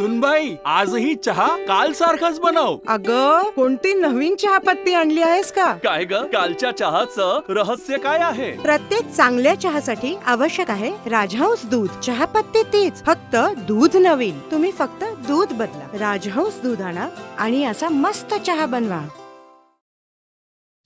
सुनबाई आजही चहा काल सारखाच बनव. अग कोणती नवीन चहापत्ती आणली आहेस का? काय ग? कालच्या चहाचं रहस्य काय आहे? प्रत्येक चांगल्या चहासाठी आवश्यक आहे राजहंस दूध. चहापत्ती तीच फक्त दूध नवीन. तुम्ही फक्त दूध बदला. राजहंस दूध आणा आणि असा मस्त चहा बनवा.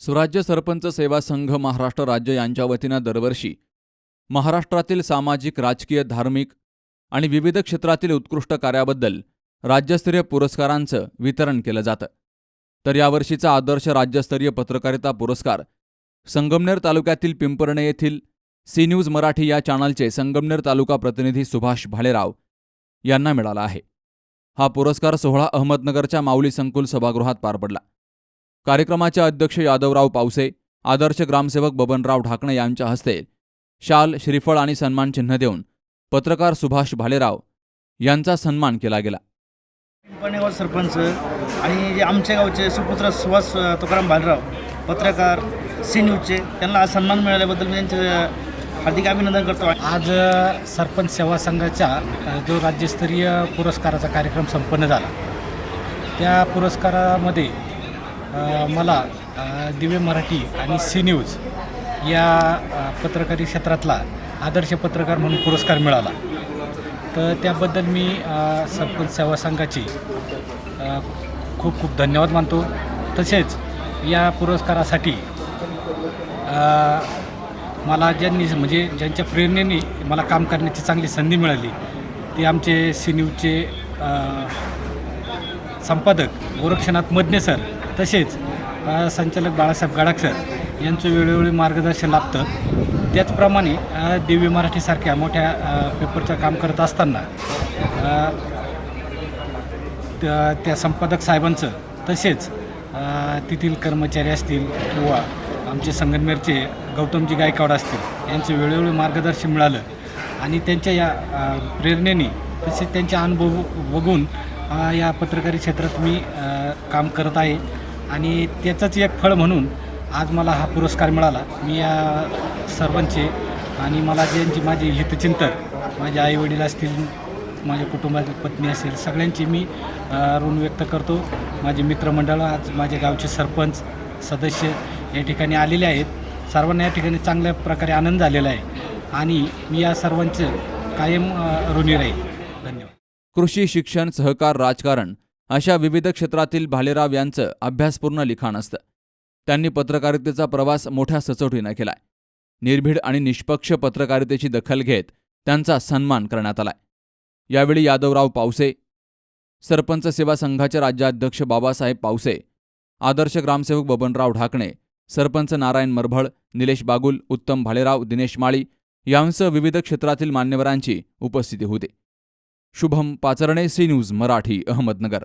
सुराज्य सरपंच सेवा संघ महाराष्ट्र राज्य यांच्या वतीनं दरवर्षी महाराष्ट्रातील सामाजिक राजकीय धार्मिक आणि विविध क्षेत्रातील उत्कृष्ट कार्याबद्दल राज्यस्तरीय पुरस्कारांचं वितरण केलं जातं. तर यावर्षीचा आदर्श राज्यस्तरीय पत्रकारिता पुरस्कार संगमनेर तालुक्यातील पिंपर्णे येथील सी न्यूज मराठी या चॅनलचे संगमनेर तालुका प्रतिनिधी सुभाष भालेराव यांना मिळाला आहे. हा पुरस्कार सोहळा अहमदनगरच्या माऊली संकुल सभागृहात पार पडला. कार्यक्रमाचे अध्यक्ष यादवराव पावसे आदर्श ग्रामसेवक बबनराव ढाकणे यांच्या हस्ते शाल श्रीफळ आणि सन्मान चिन्ह देऊन पत्रकार सुभाष भालेराव यांचा सन्मान केला गेला. पिंपळणेगाव सरपंच आणि जे आमच्या गावचे सुपुत्र सुभाष तुकाराम बालराव पत्रकार सी न्यूजचे त्यांना आज सन्मान मिळाल्याबद्दल मी त्यांचे हार्दिक अभिनंदन करतो. आज सरपंच सेवा संघाचा अ, जो राज्यस्तरीय पुरस्काराचा कार्यक्रम संपन्न झाला त्या पुरस्कारामध्ये मला दिव्य मराठी आणि सी न्यूज या पत्रकारी क्षेत्रातला आदर्श पत्रकार म्हणून पुरस्कार मिळाला. तर त्याबद्दल मी सरपंच सेवा संघाची खूप खूप धन्यवाद मानतो. तसेच या पुरस्कारासाठी मला ज्यांनी म्हणजे ज्यांच्या प्रेरणेने मला काम करण्याची चांगली संधी मिळाली ते आमचे सिन्यूचे संपादक गोरक्षनाथ मदने सर तसेच संचालक बाळासाहेब गडाक सर यांचं वेळोवेळी मार्गदर्शन लाभतं. त्याचप्रमाणे दिव्य मराठीसारख्या मोठ्या पेपरचं काम करत असताना त्या त्या संपादक साहेबांचं तसेच तेथील कर्मचारी असतील किंवा आमचे संगमनेरचे गौतमजी गायकवाड असतील यांचं वेळोवेळी मार्गदर्शन मिळालं. आणि त्यांच्या या प्रेरणेने तसेच त्यांचे अनुभव बघून या पत्रकारी क्षेत्रात मी काम करत आहे. आणि त्याचंच एक फळ म्हणून आज मला हा पुरस्कार मिळाला. मी या सर्वांचे आणि मला ज्यांची माझे हितचिंतक माझे आईवडील असतील माझ्या कुटुंबातील पत्नी असेल सगळ्यांची मी ऋण व्यक्त करतो. माझे मित्रमंडळ आज माझ्या गावचे सरपंच सदस्य या ठिकाणी आलेले आहेत. सर्वांना या ठिकाणी चांगल्या प्रकारे आनंद झालेला आहे. आणि मी या सर्वांचं कायम ऋणी राहील. धन्यवाद. कृषी शिक्षण सहकार राजकारण अशा विविध क्षेत्रातील भालेराव यांचं अभ्यासपूर्ण लिखाण असतं. त्यांनी पत्रकारितेचा प्रवास मोठ्या सचोटीनं केलाय. निर्भीड आणि निष्पक्ष पत्रकारितेची दखल घेत त्यांचा सन्मान करण्यात आलाय. यावेळी यादवराव पावसे सरपंच सेवा संघाचे राज्याध्यक्ष बाबासाहेब पावसे आदर्श ग्रामसेवक बबनराव ढाकणे सरपंच नारायण मरभळ निलेश बागुल उत्तम भालेराव दिनेश माळी यांसह विविध क्षेत्रातील मान्यवरांची उपस्थिती होती. Shubham Pacharane C news Marathi Ahmednagar.